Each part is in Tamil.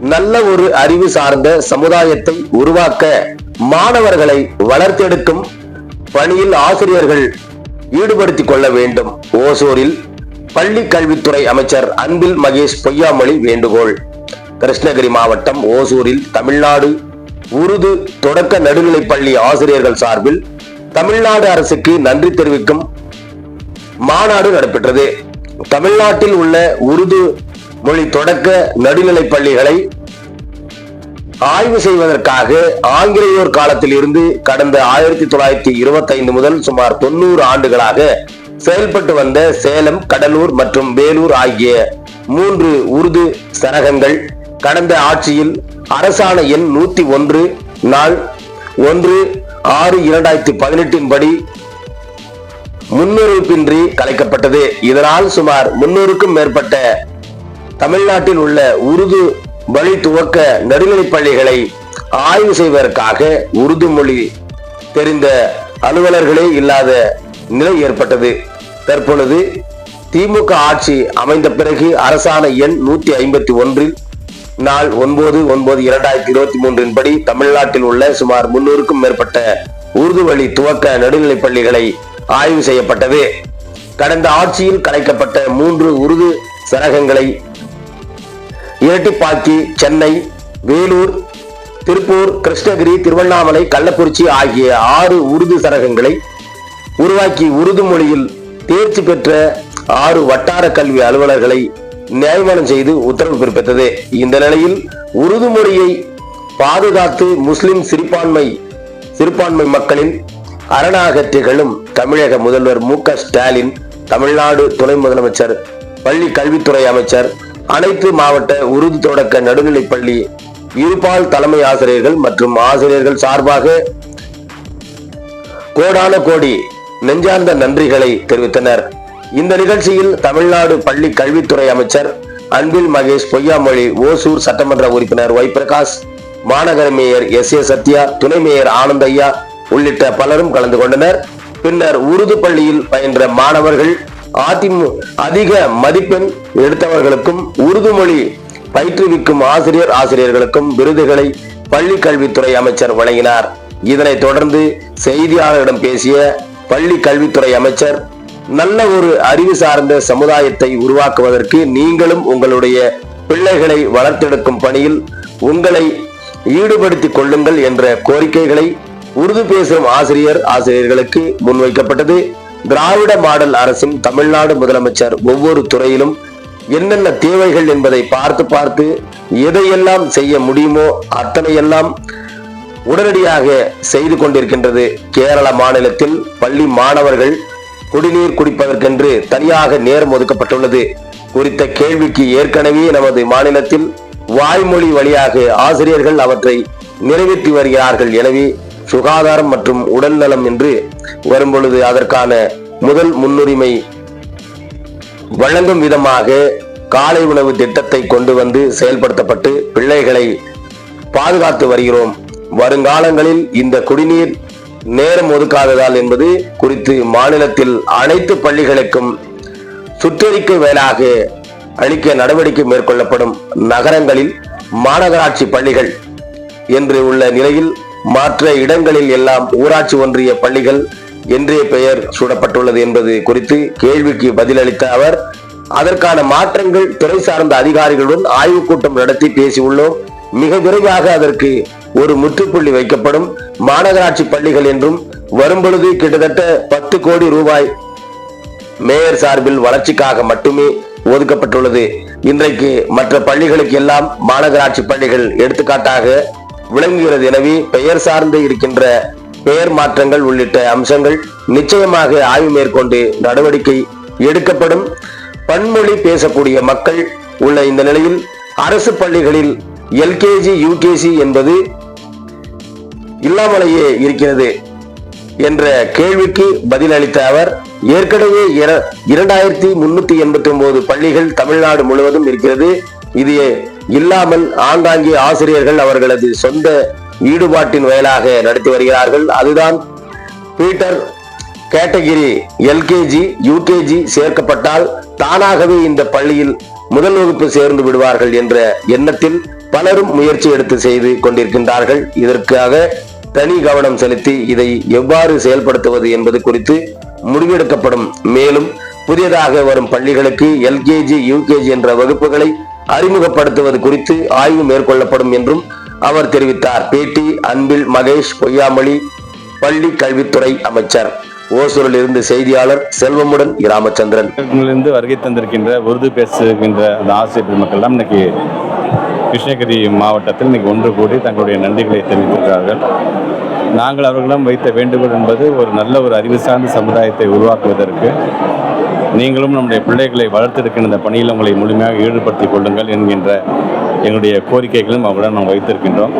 நல்ல ஒரு அறிவு சார்ந்த சமுதாயத்தை உருவாக்க மாணவர்களை வளர்த்தெடுக்கும் பணியில் ஆசிரியர்கள் ஈடுபடுத்திக் கொள்ள வேண்டும். ஓசூரில் பள்ளி கல்வித்துறை அமைச்சர் அன்பில் மகேஷ் பொய்யாமொழி வேண்டுகோள். கிருஷ்ணகிரி மாவட்டம் ஓசூரில் தமிழ்நாடு உருது தொடக்க நடுநிலைப் பள்ளி ஆசிரியர்கள் சார்பில் தமிழ்நாடு அரசுக்கு நன்றி தெரிவிக்கும் மாநாடு நடைபெற்றது. தமிழ்நாட்டில் உள்ள உருது மொழி தொடக்க நடுநிலை பள்ளிகளை ஆய்வு செய்வதற்காக ஆங்கிலேயோர் காலத்தில் இருந்து கடந்த ஆயிரத்தி தொள்ளாயிரத்தி இருபத்தி ஐந்து முதல் சுமார் தொண்ணூறு ஆண்டுகளாக செயல்பட்டு வந்த சேலம் கடலூர் மற்றும் வேலூர் ஆகிய மூன்று உருது சரகங்கள் கடந்த ஆட்சியில் அரசாணை எண் நூத்தி ஒன்று நாள் ஒன்று ஆறு இரண்டாயிரத்தி பதினெட்டின் படி முன்னறிவிப்பின்றி கலைக்கப்பட்டது. இதனால் சுமார் முன்னூறுக்கும் மேற்பட்ட தமிழ்நாட்டில் உள்ள உருது வழி துவக்க நடுநிலைப் பள்ளிகளை ஆய்வு செய்வதற்காக உருது மொழி தெரிந்த அலுவலர்களே இல்லாத நிலை ஏற்பட்டது. தற்பொழுது திமுக ஆட்சி அமைந்த பிறகு அரசாணை எண் நூத்தி ஐம்பத்தி ஒன்றில் நாள் ஒன்பது ஒன்பது இரண்டாயிரத்தி இருபத்தி மூன்றின் படி தமிழ்நாட்டில் உள்ள சுமார் முன்னூறுக்கும் மேற்பட்ட உருது வழி துவக்க நடுநிலைப் பள்ளிகளை ஆய்வு செய்யப்பட்டது. கடந்த ஆட்சியில் கலைக்கப்பட்ட மூன்று உருது சரகங்களை இரட்டிப்பாக்கி சென்னை வேலூர் திருப்பூர் கிருஷ்ணகிரி திருவண்ணாமலை கள்ளக்குறிச்சி ஆகிய ஆறு உருது சரகங்களை உருவாக்கி உருது மொழியில் தேர்ச்சி பெற்ற ஆறு வட்டார கல்வி அலுவலர்களை நியமனம் செய்து உத்தரவு பிறப்பித்தது. இந்த நிலையில் உருது மொழியை பாதுகாத்து முஸ்லிம் சிறுபான்மை சிறுபான்மை மக்களின் அரணாக திகழும் தமிழக முதல்வர் மு க ஸ்டாலின் தமிழ்நாடு துணை முதலமைச்சர் பள்ளி கல்வித்துறை அமைச்சர் அனைத்து மாவட்ட உருது தொடக்க நடுநிலைப்பள்ளி இருபால் தலைமை ஆசிரியர்கள் மற்றும் ஆசிரியர்கள் சார்பாக கோடான கோடி நெஞ்சார்ந்த நன்றிகளை தெரிவித்தனர். இந்த நிகழ்ச்சியில் தமிழ்நாடு பள்ளி கல்வித்துறை அமைச்சர் அன்பில் மகேஷ் பொய்யாமொழி ஓசூர் சட்டமன்ற உறுப்பினர் ஒய் பிரகாஷ் மாநகர மேயர் எஸ் ஏ சத்யா துணை மேயர் ஆனந்தையா உள்ளிட்ட பலரும் கலந்து கொண்டனர். பின்னர் உருது பள்ளியில் பயின்ற மாணவர்கள் அதிமுக அதிக மதிப்பெண் எடுத்தவர்களுக்கும் உருது மொழி பயிற்றுவிக்கும் ஆசிரியர் ஆசிரியர்களுக்கும் விருதுகளை பள்ளி கல்வித்துறை அமைச்சர் வழங்கினார். இதனைத் தொடர்ந்து செய்தியாளர்களிடம் பேசிய பள்ளி கல்வித்துறை அமைச்சர் நல்ல ஒரு அறிவு சார்ந்த சமுதாயத்தை உருவாக்குவதற்கு நீங்களும் உங்களுடைய பிள்ளைகளை வளர்த்தெடுக்கும் பணியில் உங்களை ஈடுபடுத்திக் கொள்ளுங்கள் என்ற கோரிக்கைகளை உருது பேசும் ஆசிரியர் ஆசிரியர்களுக்கு முன்வைக்கப்பட்டது. திராவிட மாடல் அரசின் தமிழ்நாடு முதலமைச்சர் ஒவ்வொரு துறையிலும் என்னென்ன தேவைகள் என்பதை பார்த்து பார்த்து எதையெல்லாம் செய்ய முடியுமோ அத்தனையெல்லாம் உடனடியாக செய்து கொண்டிருக்கின்றது கேரள மாநிலத்தில் பள்ளி மாணவர்கள் குடிநீர் குடிப்பதற்கென்று தனியாக நேரம் ஒதுக்கப்பட்டுள்ளது குறித்த கேள்விக்கு ஏற்கனவே நமது மாநிலத்தில் வாய்மொழி வழியாக ஆசிரியர்கள் அவற்றை நிறைவேற்றி வருகிறார்கள். எனவே சுகாதாரம் மற்றும் உடல் நலம் என்று வரும்பொழுது அதற்கான முதல் முன்னுரிமை வழங்கும் விதமாக காலை உணவு திட்டத்தை கொண்டு வந்து செயல்படுத்தப்பட்டு பிள்ளைகளை பாதுகாத்து வருகிறோம். வருங்காலங்களில் இந்த குடிநீர் நேரம் ஒதுக்காததால் என்பது குறித்து மாநிலத்தில் அனைத்து பள்ளிகளுக்கும் சுற்றறிக்கை வேலாக அளிக்க நடவடிக்கை மேற்கொள்ளப்படும் நகரங்களில் மாநகராட்சி பள்ளிகள் என்று உள்ள நிலையில் மற்ற இடங்களில் எல்லாம் ஊராட்சி ஒன்றிய பள்ளிகள் என்றே பெயர் சூடப்பட்டுள்ளது என்பது குறித்து கேள்விக்கு பதிலளித்த அவர் அதற்கான மாற்றங்கள் துறை சார்ந்த அதிகாரிகளுடன் ஆய்வுக் கூட்டம் நடத்தி பேசியுள்ளோம். மிக விரைவாக அதற்கு ஒரு முற்றுப்புள்ளி வைக்கப்படும். மாநகராட்சி பள்ளிகள் என்றும் வரும்பொழுது கிட்டத்தட்ட பத்து கோடி ரூபாய் மேயர் சார்பில் வளர்ச்சிக்காக மட்டுமே ஒதுக்கப்பட்டுள்ளது. இன்றைக்கு மற்ற பள்ளிகளுக்கு எல்லாம் மாநகராட்சி பள்ளிகள் எடுத்துக்காட்டாக விளங்குகிறது. எனவே பெயர் சார்ந்து இருக்கின்ற பெயர் மாற்றங்கள் உள்ளிட்ட அம்சங்கள் நிச்சயமாக ஆய்வு மேற்கொண்டு நடவடிக்கை எடுக்கப்படும். பன்மொழி பேசக்கூடிய மக்கள் உள்ள இந்த நிலையில் அரசு பள்ளிகளில் எல்கேஜி யூகேஜி என்பது இல்லாமலேயே இருக்கிறது என்ற கேள்விக்கு பதிலளித்த அவர் ஏற்கனவே இரண்டாயிரத்தி முன்னூத்தி எண்பத்தி ஒன்பது பள்ளிகள் தமிழ்நாடு முழுவதும் இருக்கிறது. இது இல்லாமல் ஆங்காங்கே ஆசிரியர்கள் அவர்களது சொந்த ஈடுபாட்டின் வயலாக நடத்தி வருகிறார்கள். அதுதான் பீட்டர் கேட்டகிரி எல்கேஜி யூகேஜி சேர்க்கப்பட்டால் தானாகவே இந்த பள்ளியில் முதல் வகுப்பு சேர்ந்து விடுவார்கள் என்ற எண்ணத்தில் பலரும் முயற்சி எடுத்து செய்து கொண்டிருக்கின்றார்கள். இதற்காக தனி கவனம் செலுத்தி இதை எவ்வாறு செயல்படுத்துவது என்பது குறித்து முடிவெடுக்கப்படும். மேலும் புதியதாக வரும் பள்ளிகளுக்கு எல்கேஜி யூகேஜி என்ற வகுப்புகளை அறிமுகப்படுத்துவது குறித்து ஆய்வு மேற்கொள்ளப்படும் என்றும் அவர் தெரிவித்தார். பேட்டி அன்பில் மகேஷ் பொய்யாமொழி பள்ளி கல்வித்துறை அமைச்சர். ஓசூரில் இருந்து செய்தியாளர் செல்வமுடன் ராமச்சந்திரன் இருந்து வருகை தந்திருக்கின்ற உருது பேசுகின்ற அந்த ஆசிரியர் பெருமக்கள்லாம் இன்னைக்கு கிருஷ்ணகிரி மாவட்டத்தில் இன்னைக்கு ஒன்று கூடி தங்களுடைய நன்றிகளை தெரிவித்திருக்கிறார்கள். நாங்கள் அவர்களிடம் வைத்த வேண்டுகோள் என்பது ஒரு நல்ல ஒரு அறிவு சார்ந்த சமுதாயத்தை உருவாக்குவதற்கு நீங்களும் நம்முடைய பிள்ளைகளை வளர்த்தெடுக்கின்ற இந்த பணியில் உங்களை முழுமையாக ஈடுபடுத்திக் கொள்ளுங்கள் என்கின்ற எங்களுடைய கோரிக்கைகளும் அவர்களிடம் நாம் வைத்திருக்கின்றோம்.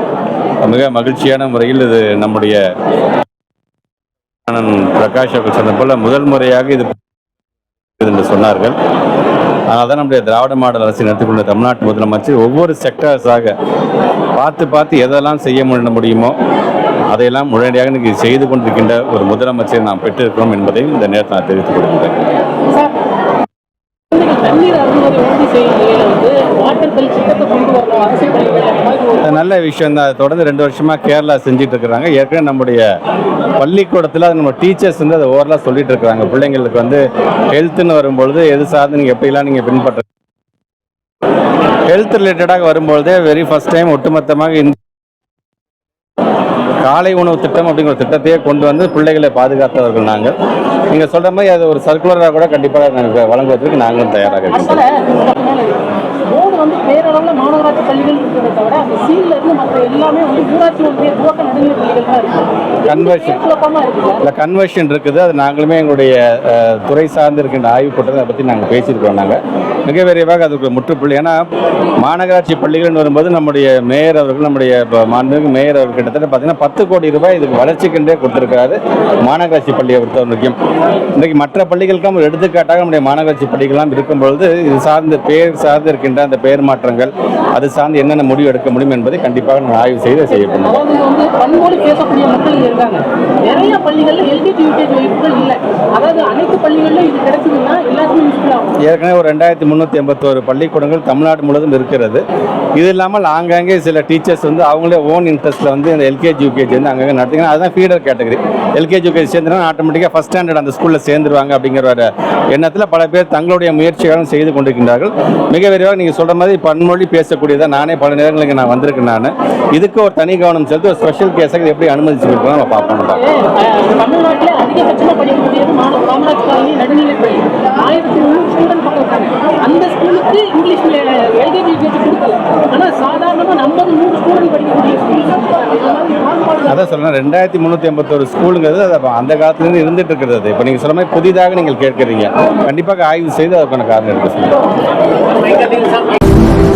மிக மகிழ்ச்சியான முறையில் இது நம்முடைய பிரகாஷ் அவர்கள் சொன்னது போல முதல் முறையாக இது என்று சொன்னார்கள். அதனால தான் நம்முடைய திராவிட மாடல் அரசு நடத்திக்கொண்ட தமிழ்நாட்டு முதலமைச்சர் ஒவ்வொரு செக்டர்ஸாக பார்த்து பார்த்து எதெல்லாம் செய்ய முடிய முடியுமோ அதையெல்லாம் உடனடியாக இன்னைக்கு செய்து கொண்டிருக்கின்ற ஒரு முதலமைச்சரை நாம் பெற்றிருக்கிறோம் என்பதையும் இந்த நேரத்தில் நான் தெரிவித்துக் அது நல்ல விஷயம் தான். தொடர்ந்து ரெண்டு வருஷமா கேரளா செஞ்சுட்டு இருக்கிறாங்க. ஏற்கனவே நம்முடைய பள்ளிக்கூடத்தில் அது நம்ம டீச்சர்ஸ் வந்து அதை ஓவரலாக சொல்லிட்டு இருக்கிறாங்க. பிள்ளைங்களுக்கு வந்து ஹெல்த்னு வரும்பொழுது எது சார்ந்து நீங்கள் எப்படிலாம் நீங்கள் பின்பற்ற ஹெல்த் ரிலேட்டடாக வரும்பொழுதே வெரி ஃபர்ஸ்ட் டைம் ஒட்டுமொத்தமாக இந்த காலை உணவு திட்டம் அப்படிங்கிற ஒரு திட்டத்தையே கொண்டு வந்து பிள்ளைகளை பாதுகாத்தவர்கள் நாங்கள். நீங்கள் சொல்கிற மாதிரி அது ஒரு சர்க்குலராக கூட கண்டிப்பாக நாங்கள் வழங்குவதற்கு நாங்களும் தயாராக இருக்கோம். வந்து பேரளவில் மாநகராட்சி பள்ளிகள் இருக்கிறத தவிர அந்த சீல்ல இருந்து மற்ற எல்லாமே வந்து ஊராட்சி ஒன்றிய துவக்க நடுநிலை பள்ளிகள் தான் இருக்கு. Conversion. குழப்பமா இருக்குது இல்லை கன்வர்ஷன் இருக்குது. அது நாங்களுமே எங்களுடைய துறை சார்ந்து இருக்கின்ற ஆய்வு கூட்டத்தை அதை பற்றி நாங்கள் பேசியிருக்கோம் நாங்கள் மிக விரைவாக அதுக்கு முற்றுப்புள்ளி. ஏன்னா மாநகராட்சி பள்ளிகள்னு வரும்போது நம்முடைய மேயர் அவர்கள் நம்முடைய மாண்புமிகு மேயர் அவர்கள் கிட்டத்தட்ட பார்த்தீங்கன்னா பத்து கோடி ரூபாய் இதுக்கு வளர்ச்சிக்கென்றே கொடுத்திருக்காரு மாநகராட்சி பள்ளியை பொறுத்த வரைக்கும் இன்றைக்கு மற்ற பள்ளிகளுக்கும் ஒரு எடுத்துக்காட்டாக நம்முடைய மாநகராட்சி பள்ளிகள்லாம் இருக்கும் பொழுது இது சார்ந்த பேர் சார்ந்து இருக்கின்ற அந்த பெயர் மாற்றங்கள் அது சார்ந்து என்னென்ன முடிவு எடுக்க முடியும் என்பதை கண்டிப்பாக நான் ஆய்வு செய்து ஆகும். ஏற்கனவே ஒரு ரெண்டாயிரத்தி முந்நூற்றி எண்பத்தோரு பள்ளிக்கூடங்கள் தமிழ்நாடு முழுவதும் இருக்கிறது. இது இல்லாமல் ஆங்காங்கே சில டீச்சர்ஸ் வந்து அவங்களே ஓன் இன்ட்ரெஸ்ட்டில் வந்து இந்த எல்கேஜி யூகேஜி வந்து அங்கங்கே நடத்திங்கன்னா அதுதான் ஃபீடர் கேட்டகரி எல்கேஜி யூகேஜி சேர்ந்துனா ஆட்டோமேட்டிக்காக ஃபஸ்ட் ஸ்டாண்டர்ட் அந்த ஸ்கூலில் சேர்ந்துருவாங்க அப்படிங்கிற எண்ணத்தில் பல பேர் தங்களுடைய முயற்சிகளும் செய்து கொண்டிருக்கின்றார்கள். மிக விரைவாக நீங்கள் சொல்கிற மாதிரி பன்மொழி பேசக்கூடியதாக நானே பல நேரங்களுக்கு நான் வந்திருக்கேன் நான். இதுக்கு ஒரு தனி கவனம் செலுத்தி ஒரு ஸ்பெஷல் கேஸாக எப்படி அனுமதிச்சு கொடுக்கலாம் நம்ம பார்ப்போம். அந்த ஸ்கூலுக்கு இங்கிலீஷில் எல்கேஜி யூகேஜி கொடுக்கல. ஆனால் சாதாரணமாக ஐம்பது நூறு ஸ்டூடெண்ட் படிக்கக்கூடிய ஸ்கூல் அதான் சொல்றேன் ரெண்டாயிரத்தி முந்நூற்றி எண்பத்தோரு ஸ்கூலுங்கிறது அது அந்த காலத்துலேருந்து இருந்துட்டு இருக்கிறது இப்போ நீங்கள் சொல்ல மாதிரி புதிதாக நீங்கள் கேட்குறீங்க. கண்டிப்பாக ஆய்வு செய்து அதுக்கான காரணம் இருக்கு you